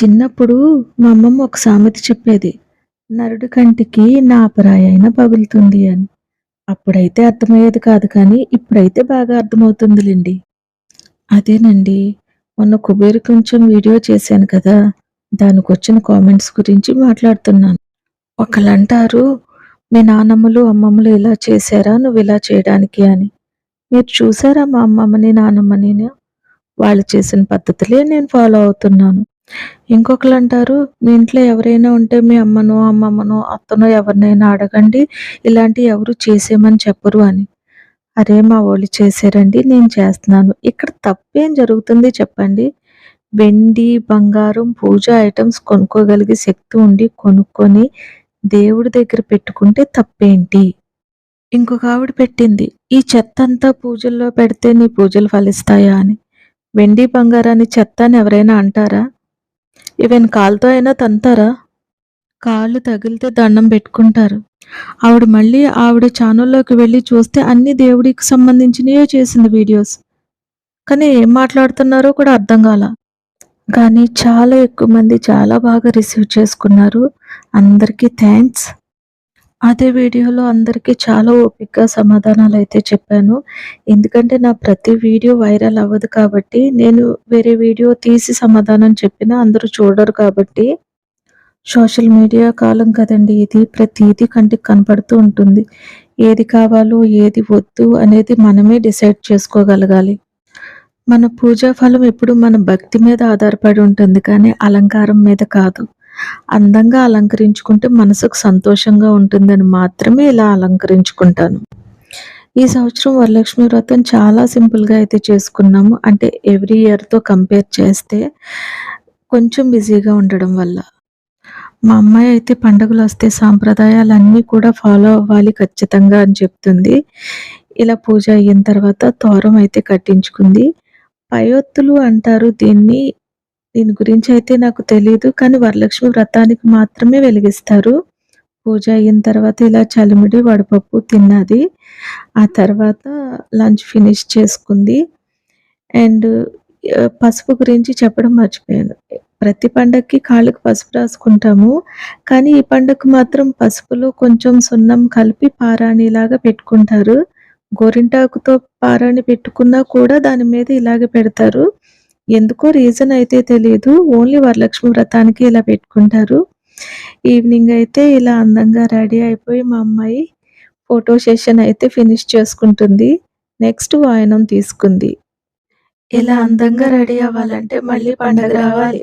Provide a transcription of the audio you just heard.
చిన్నప్పుడు మా అమ్మమ్మ ఒక సామెత చెప్పేది. నరుడి కంటికి నాపరాయైన పగులుతుంది అని. అప్పుడైతే అర్థమయ్యేది కాదు కానీ, ఇప్పుడైతే బాగా అర్థమవుతుందిలేండి అదేనండి. మొన్న కుబేర్ కొంచెం వీడియో చేశాను కదా! దానికి వచ్చిన కామెంట్స్ గురించి మాట్లాడుతున్నాను. ఒకళ్ళంటారు, "మీ నానమ్మలు, అమ్మమ్మలు ఇలా చేశారా ఇలా చేయడానికి" అని. మీరు చూసారా మా అమ్మమ్మని, నానమ్మని వాళ్ళు చేసిన పద్ధతులే నేను ఫాలో అవుతున్నాను. ఇంకొకళ్ళంటారు, "మీ ఇంట్లో ఎవరైనా ఉంటే మీ అమ్మనో, అమ్మమ్మనో, అత్తనో ఎవరినైనా అడగండి. ఇలాంటి ఎవరు చేసేమని చెప్పరు" అని. అరే! మా వాళ్ళు చేశారండి. నేను చేస్తున్నాను. ఇక్కడ తప్పేం జరుగుతుంది చెప్పండి? వెండి, బంగారం, పూజ ఐటమ్స్ కొనుక్కోగలిగే శక్తి ఉండి కొనుక్కొని దేవుడి దగ్గర పెట్టుకుంటే తప్పేంటి? ఇంకొక ఆవిడ పెట్టింది. "ఈ చెత్త అంతా పూజల్లో పెడితే నీ పూజలు ఫలిస్తాయా" అని. వెండి, బంగారాన్ని చెత్త అని ఎవరైనా అంటారా? ఈవెన్ కాలుతో అయినా తంతారా? కాళ్ళు తగిలితే దండం పెట్టుకుంటారు. ఆవిడ మళ్ళీ ఆవిడ ఛానల్‌లోకి వెళ్ళి చూస్తే అన్ని దేవుడికి సంబంధించినయే చేసింది వీడియోస్. కానీ ఏం మాట్లాడుతున్నారో కూడా అర్థం కాల కానీ చాలా ఎక్కువ మంది చాలా బాగా రిసీవ్ చేసుకున్నారు. అందరికీ థ్యాంక్స్ అదే వీడియోలో అందరికీ చాలా ఓపికగా అయితే చెప్పాను. ఎందుకంటే నా ప్రతి వీడియో వైరల్ అవ్వదు కాబట్టి, నేను వేరే వీడియో తీసి సమాధానం చెప్పినా అందరూ చూడరు కాబట్టి సోషల్ మీడియా కాలం కదండీ ఇది. ప్రతిదీ కంటికి కనపడుతూ ఉంటుంది. ఏది కావాలో, ఏది వద్దు అనేది మనమే డిసైడ్ చేసుకోగలగాలి. మన పూజా ఫలం ఎప్పుడు మన భక్తి మీద ఆధారపడి ఉంటుంది కానీ అలంకారం మీద కాదు. అందంగా అలంకరించుకుంటే మనసుకు సంతోషంగా ఉంటుందని మాత్రమే ఇలా అలంకరించుకుంటాను. ఈ సంవత్సరం వరలక్ష్మి వ్రతం చాలా సింపుల్‌గా అయితే చేసుకున్నాము. అంటే ఎవ్రీ ఇయర్‌తో కంపేర్ చేస్తే కొంచెం బిజీగా ఉండడం వల్ల. మా అమ్మాయి అయితే పండుగలు వస్తే సాంప్రదాయాలన్నీ కూడా ఫాలో అవ్వాలి ఖచ్చితంగా అని చెప్తుంది. ఇలా పూజ అయిన తర్వాత తోరం అయితే కట్టించుకుంది. పయోత్తులు అంటారు దీన్ని. దీని గురించి అయితే నాకు తెలియదు కానీ వరలక్ష్మి వ్రతానికి మాత్రమే వెలిగిస్తారు. పూజ అయిన తర్వాత ఇలా చలిమిడి, వడపప్పు తిన్నది. ఆ తర్వాత లంచ్ ఫినిష్ చేసుకుంది. అండ్ పసుపు గురించి చెప్పడం మర్చిపోయాను. ప్రతి పండక్కి కాళ్ళకి పసుపు రాసుకుంటాము. కానీ ఈ పండగకి మాత్రం పసుపులో కొంచెం సున్నం కలిపి పారాణిలాగా పెట్టుకుంటారు. గోరింటాకుతో పారాణి పెట్టుకున్నా కూడా దాని మీద ఇలాగే పెడతారు. ఎందుకో రీజన్ అయితే తెలియదు ఓన్లీ వరలక్ష్మి వ్రతానికి ఇలా పెట్టుకుంటారు. ఈవినింగ్ అయితే ఇలా అందంగా రెడీ అయిపోయి మా అమ్మాయి ఫోటో సెషన్ అయితే ఫినిష్ చేసుకుంటుంది. నెక్స్ట్ వాయనం తీసుకుంది. ఇలా అందంగా రెడీ అవ్వాలంటే మళ్ళీ పండగ రావాలి.